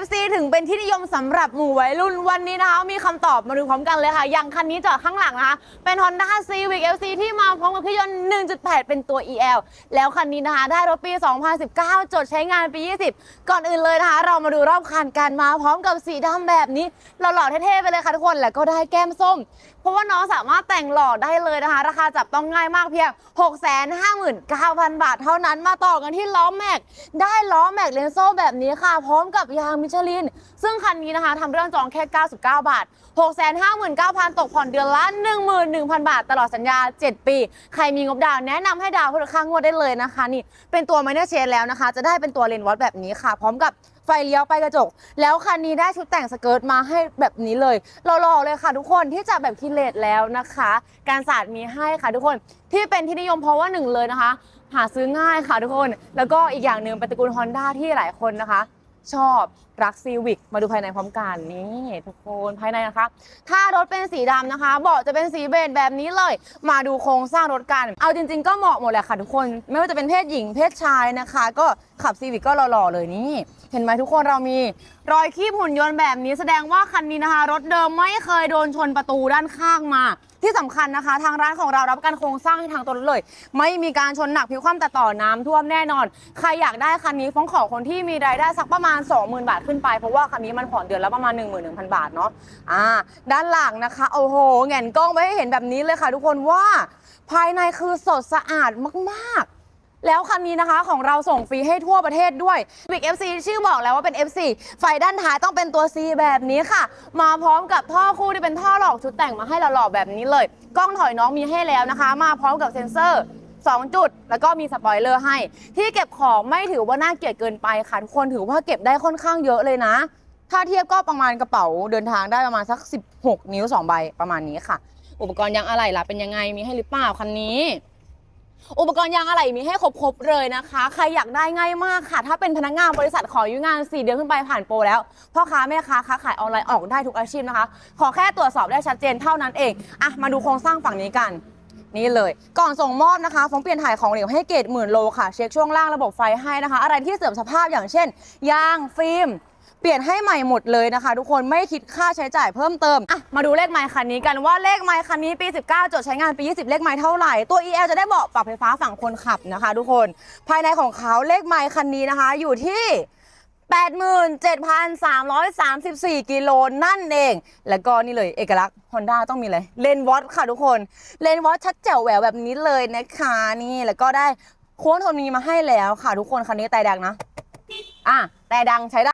FC ถึงเป็นที่นิยมสำหรับหมู่วัยรุ่นวันนี้นะคะ มีคำตอบมาดูพร้อมกันเลยค่ะ อย่างคันนี้จอดข้างหลังนะคะ เป็น Honda Civic FC ที่มาพร้อมกับเครื่องยนต์ 1.8 เป็นตัว EL แล้วคันนี้นะคะ ได้รถปี 2019 จดใช้งานปี 20 ก่อนอื่นเลยนะคะ เรามาดูรอบคันกันมาพร้อมกับสีดำแบบนี้หล่อๆเท่ๆไปเลยค่ะทุกคนแล้วก็ได้แก้มส้ม เพราะว่าน้องสามารถแต่งหล่อได้เลยนะคะ ราคาจับต้องง่ายมากเพียง 659,000 บาท เท่านั้นมาต่อกันที่ล้อแม็กได้ล้อแม็กเลนโซ่แบบนี้ค่ะ พร้อมกับยางมิชลิน ซึ่งคันนี้นะคะทำเรื่องจองแค่ 99 บาท 659,000 ตกผ่อนเดือนละ 11,000 บาท ตลอดสัญญา 7 ปี ใครมีงบดาวแนะนำให้ดาวเพื่อค่างวดได้เลยนะคะ นี่เป็นตัวไมเนอร์เชนแล้วนะคะ จะได้เป็นตัวเลนวอตแบบนี้ค่ะ พร้อมกับไฟเลี้ยวไปกระจก แล้วคันนี้ได้ชุดแต่งสเกิร์ตมาให้แบบนี้เลยหล่อๆเลยค่ะ ทุกคนที่จะแบบคิเลตแล้วนะคะ การศาสตร์มีให้ค่ะ ทุกคนที่เป็นที่นิยมเพราะว่าหนึ่งเลยนะคะ หาซื้อง่ายค่ะทุกคน แล้วก็อีกอย่างหนึ่งเป็นตระกูล Honda ที่หลายคนนะคะ ชอบรักซีวิกมาดูภายในพร้อมกันนี่ทุกคนภายในนะคะ ถ้ารถเป็นสีดำนะคะเบาะจะเป็นสีเบจแบบนี้เลย มาดูโครงสร้างรถกัน เอาจริง ๆ ก็เหมาะหมดแหละค่ะทุกคน ไม่ว่าจะเป็นเพศหญิงเพศชายนะคะ ก็ขับซีวิกก็หล่อๆเลยนี่ เห็นไหมทุกคนเรามีรอยคีบหุ่นยนต์แบบนี้ แสดงว่าคันนี้นะคะ รถเดิมไม่เคยโดนชนประตูด้านข้างมา ที่สำคัญนะคะ ทางร้านของเรารับกันโครงสร้างให้ทางตัวรถเลย ไม่มีการชนหนักพลิกคว่ำแต่ต่อน้ำท่วมแน่นอน ใครอยากได้คันนี้ฟ้องขอคนที่มีรายได้สักประมาณ 20,000 บาทขึ้นไปเพราะว่าคันนี้มันผ่อนเดือนละประมาณ 11,000 บาทเนาะอ่าด้านหลังนะคะโอ้โหแหงนกล้องไว้ให้เห็นแบบนี้เลยค่ะ ทุกคนว่าภายในคือสดสะอาดมากๆแล้วคันนี้นะคะของเราส่งฟรีให้ทั่วประเทศด้วย Big FC ชื่อบอกแล้วว่าเป็น FC ไฟด้านท้ายต้องเป็นตัว C แบบนี้ค่ะ มาพร้อมกับท่อคู่ที่เป็นท่อหลอกชุดแต่งมาให้หล่อๆแบบนี้เลย กล้องถอยน้องมีให้แล้วนะคะ มาพร้อมกับเซ็นเซอร์ 2 จุด แล้วก็มีสปอยเลอร์ให้ ที่เก็บของไม่ถือว่าน่าเกลียดเกินไปค่ะทุกคนถือว่าเก็บได้ค่อนข้างเยอะเลยนะ ถ้าเทียบก็ประมาณกระเป๋าเดินทางได้ประมาณสัก 16 นิ้ว 2 ใบประมาณนี้ค่ะ อุปกรณ์ยางอะไหล่ล่ะเป็นยังไงมีให้หรือเปล่าคันนี้อุปกรณ์ยางอะไหล่มีให้ครบๆเลยนะคะ ใครอยากได้ง่ายมากค่ะ ถ้าเป็นพนักงานบริษัทขออยุงาน 4 เดือนขึ้นไปผ่านโปรแล้ว พ่อค้าแม่ค้าค้าขายออนไลน์ออกได้ทุกอาชีพนะคะ ขอแค่ตรวจสอบได้ชัดเจนเท่านั้นเอง อะ มาดูโครงสร้างฝั่งนี้กัน นี่เลย ก่อนส่งมอบนะคะฟงเปลี่ยนถ่ายของเหลวให้เกรดหมื่นโลค่ะ เช็คช่วงล่างระบบไฟให้นะคะ อะไรที่เสื่อมสภาพอย่างเช่น ยางฟิล์มเปลี่ยนให้ใหม่หมดเลยนะคะ ทุกคนไม่คิดค่าใช้จ่ายเพิ่มเติมอะมาดูเลขไมค์คันนี้กันว่าเลขไมค์คันนี้ปี 19 จดใช้งานปี 20 เลขไมค์เท่าไหร่ ตัว EL จะได้เบาะปรับไฟฟ้าฝั่งคนขับนะคะ ทุกคน ภายในของเขาเลขไมค์คันนี้นะคะ อยู่ที่ 87,334 กิโลนั่นเอง แล้วก็นี่เลยเอกลักษณ์ Honda ต้องมีเลยเลนวอตค่ะทุกคน เลนวอตชัดแจ๋วแหววแบบนี้เลยนะคะนี่แล้วก็ได้โค้งโทนนี้มาให้แล้วค่ะทุกคนคันนี้แต่ดังนะ อะแต่ดังใช้ได้